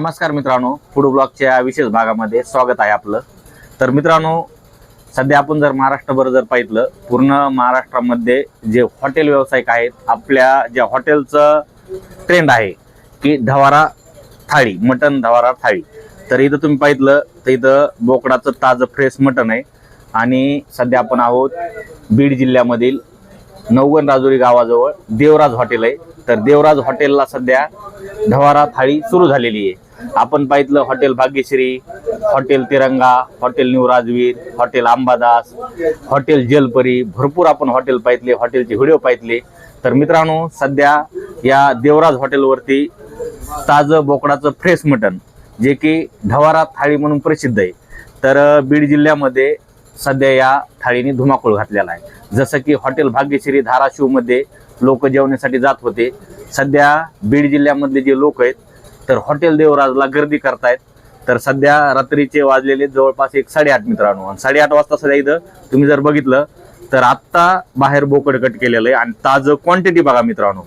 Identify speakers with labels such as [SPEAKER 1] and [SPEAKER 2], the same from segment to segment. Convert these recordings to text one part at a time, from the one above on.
[SPEAKER 1] नमस्कार मित्रांनो. फूड ब्लॉगच्या विशेष भागामध्ये स्वागत आहे आपलं. तर मित्रांनो सध्या आपण जर महाराष्ट्रभर जर पाहितलं पूर्ण महाराष्ट्रामध्ये जे हॉटेल व्यावसायिक आहेत आपल्या ज्या हॉटेलचं ट्रेंड आहे की धवारा थाळी मटन धवारा थाळी. तर इथं तुम्ही पाहितलं तर इथं बोकडाचं ताजं फ्रेश मटन आहे. आणि सध्या आपण आहोत बीड जिल्ह्यामधील नवगण राजुरी गावाजवळ देवराज हॉटेल आहे. तर देवराज हॉटेलला सध्या ढवारा थाळी सुरू झालेली आहे. आपण पाहितलं hotel Bhagyashree hotel Tiranga hotel new Rajveer hotel Ambadas hotel Jalpari भरपूर आपण हॉटेल पाहितले हॉटेलचे व्हिडिओ पाहितले. तर मित्रांनो सध्या या देवराज हॉटेलवरती ताजं बोकडाचं फ्रेश मटन जे की ढवारा थाळी म्हणून प्रसिद्ध आहे. तर बीड जिल्ह्यामध्ये सध्या या थाळीने धुमाकूळ घातलेला आहे. जसं की हॉटेल भाग्यश्री धाराशिवमध्ये लोक जेवण्यासाठी जात होते. सध्या बीड जिल्ह्यामधले जे लोक आहेत तर हॉटेल देवराजला गर्दी करतायत. तर सध्या रात्रीचे वाजलेले जवळपास एक साडेआठ मित्रांनो. आणि साडेआठ वाजता सध्या इथं तुम्ही जर बघितलं तर आत्ता बाहेर बोकड कट केलेलं आहे आणि ताजं क्वांटिटी बघा मित्रांनो.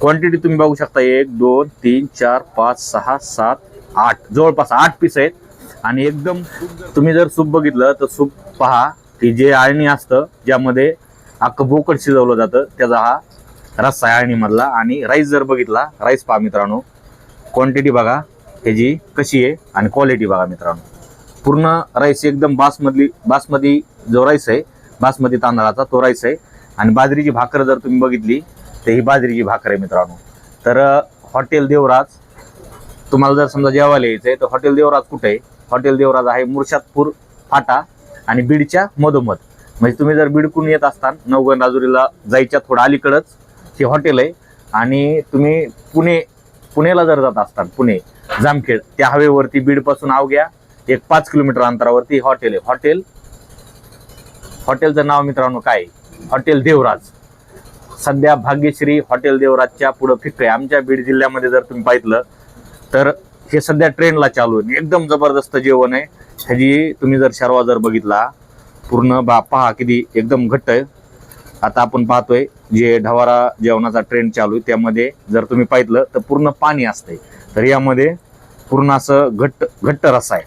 [SPEAKER 1] क्वांटिटी तुम्ही बघू शकता एक दोन तीन चार पाच सहा सात आठ. जवळपास आठ पीस आहेत. आणि एकदम तुम्ही जर सूप बघितलं तर सूप पहा की जे आळणी असतं ज्यामध्ये अख्खं बोकड शिजवलं जातं त्याचा हा रस्सा आहे आळणीमधला. आणि राईस जर बघितला राईस पहा मित्रांनो. क्वांटिटी बघा ह्याची कशी आहे आणि क्वालिटी बघा मित्रांनो. पूर्ण राईस एकदम बासमधली बासमती जो राईस आहे बासमती तांदळाचा तो राईस आहे. आणि बाजरीची भाकर जर तुम्ही बघितली तर ही बाजरीची भाकर आहे मित्रांनो. तर हॉटेल देवराज तुम्हाला जर समजा जेवायला यायचं आहे तर हॉटेल देवराज कुठे आहे? हॉटेल देवराज आहे मुर्शादपूर फाटा आणि बीडच्या मधोमध. म्हणजे तुम्ही जर बीडकून येत असताना नवगण राजुरीला जायच्या थोडं अलीकडंच हे हॉटेल आहे. आणि तुम्ही पुणे पुणेला जर जात असतात पुणे जामखेड त्या हवेवरती बीडपासून अवघ्या एक पाच किलोमीटर अंतरावरती हॉटेल आहे. हॉटेल हॉटेलचं नाव मित्रांनो काय? हॉटेल देवराज. सध्या भाग्यश्री हॉटेल देवराजच्या पुढं फिक्क आहे आमच्या बीड जिल्ह्यामध्ये जर तुम्ही पाहितलं तर हे सध्या ट्रेंडला चालू आहे. एकदम जबरदस्त जेवण आहे. ह्याची तुम्ही जर शर्वा जर बघितला पूर्ण बा पहा किती एकदम घट्ट आहे. आता आपण पाहतोय जे ढवारा जेवणाचा ट्रेंड चालू आहे त्यामध्ये जर तुम्ही पाहितलं तर पूर्ण पाणी असतंय. तर यामध्ये पूर्ण असं घट्ट घट्ट रस आहे.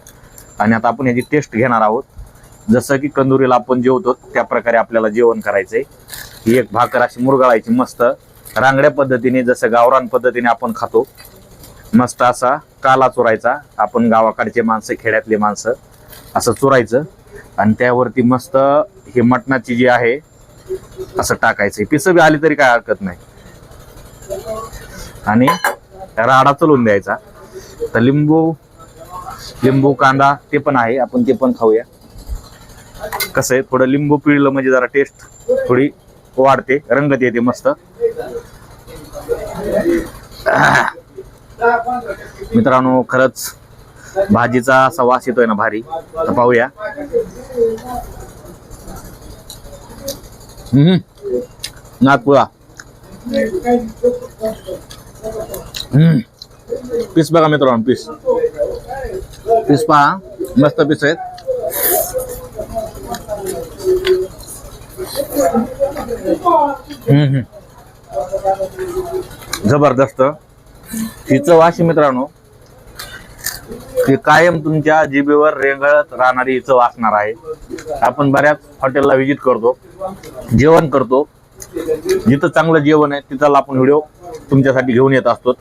[SPEAKER 1] आणि आता आपण याची टेस्ट घेणार आहोत. जसं की कंदुरीला आपण जेवतो त्या प्रकारे आपल्याला जेवण करायचंय. ही एक भाकर अशी मुरगाळायची मस्त. रांगड्या पद्धतीने जसं गावरान पद्धतीने आपण खातो मस्त असा काला चोरायचा. आपण गावाकडचे माणसं खेड्यातले माणसं असं चोरायचं. आणि त्यावरती मस्त हे मटणाची जी आहे असं टाकायचं पिसं बी आली तरी काय हरकत नाही. आणि राडा चलून द्यायचा. तर लिंबू लिंबू कांदा ते पण आहे. आपण ते पण खाऊया. कसं आहे थोडं लिंबू पिळलं म्हणजे जरा टेस्ट थोडी वाढते. रंगत येते मस्त. मित्रांनो खरंच भाजीचा असा वास येतोय ना भारी. तर पाहूया. नागपुरा पीस बघा मित्रांनो पीस पीस पहा मस्त पीस आहेत जबरदस्त ही वाशी मित्रांनो की कायम तुमच्या जिबेवर रेंगळत राहणारी चव असणार आहे. आपण बऱ्याच हॉटेलला व्हिजिट करतो जेवण करतो. जिथं चांगलं जेवण आहे तिथं आपण व्हिडिओ तुमच्यासाठी घेऊन येत असतो.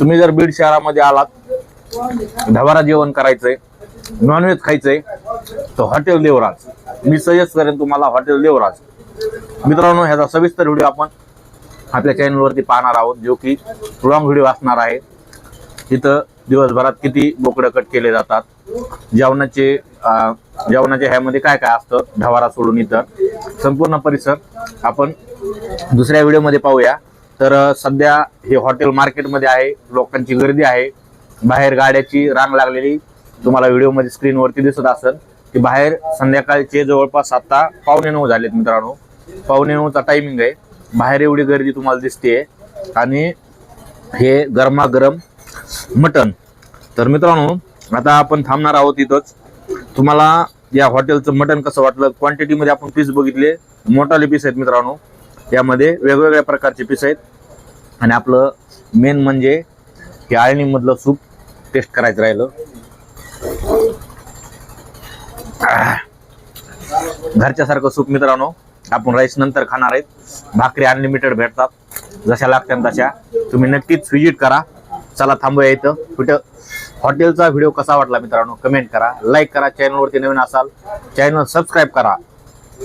[SPEAKER 1] तुम्ही जर बीड शहरामध्ये आलात ढवारा जेवण करायचंय नॉनव्हेज खायचंय तर हॉटेल देवराज. मी सजेस्ट करेन तुम्हाला हॉटेल देवराज. मित्रांनो ह्याचा सविस्तर व्हिडिओ आपण आपल्या चॅनलवरती पाहणार आहोत जो की लॉंग व्हिडिओ असणार आहे. तिथं दिवसभरात किती बोकडं कट केले जातात? जेवणाचे जेवणाच्या ह्यामध्ये काय काय असतं? ढवारा सोडून इतर. संपूर्ण परिसर आपण दुसऱ्या व्हिडिओमध्ये पाहूया. तर सध्या हे हॉटेल मार्केटमध्ये आहे. लोकांची गर्दी आहे. बाहेर गाड्याची रांग लागलेली तुम्हाला व्हिडिओमध्ये स्क्रीनवरती दिसत असेल. की बाहेर संध्याकाळचे जवळपास आता पावणे नऊ झालेत मित्रांनो. पावणे नऊचा टायमिंग आहे. बाहेर एवढी गर्दी तुम्हाला दिसते आणि हे गरमागरम मटन. तर मित्रांनो आता आपण थांबणार आहोत इथंच. तुम्हाला या हॉटेलचं मटन कसं वाटलं? क्वांटिटीमध्ये आपण पीस बघितले. मोठाले पीस आहेत मित्रांनो. यामध्ये वेगवेगळ्या प्रकारचे पीस आहेत. आणि आपलं मेन म्हणजे हे आळणीमधलं सूप टेस्ट करायचं राहिलं. घरच्यासारखं सूप मित्रांनो. आपण राईस नंतर खाणार आहेत. भाकरी अनलिमिटेड भेटतात. जशा लागतात तशा. तुम्ही नक्कीच व्हिजिट करा. चला थांबूया इथं. कुठं? हॉटेलचा व्हिडिओ कसा वाटला मित्रांनो? कमेंट करा. लाईक करा. चॅनलवरती नवीन असाल चॅनल सबस्क्राईब करा.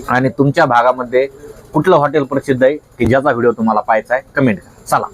[SPEAKER 1] आणि तुमच्या भागामध्ये कुठलं हॉटेल प्रसिद्ध आहे की ज्याचा व्हिडिओ तुम्हाला पाहायचा आहे कमेंट करा. चला.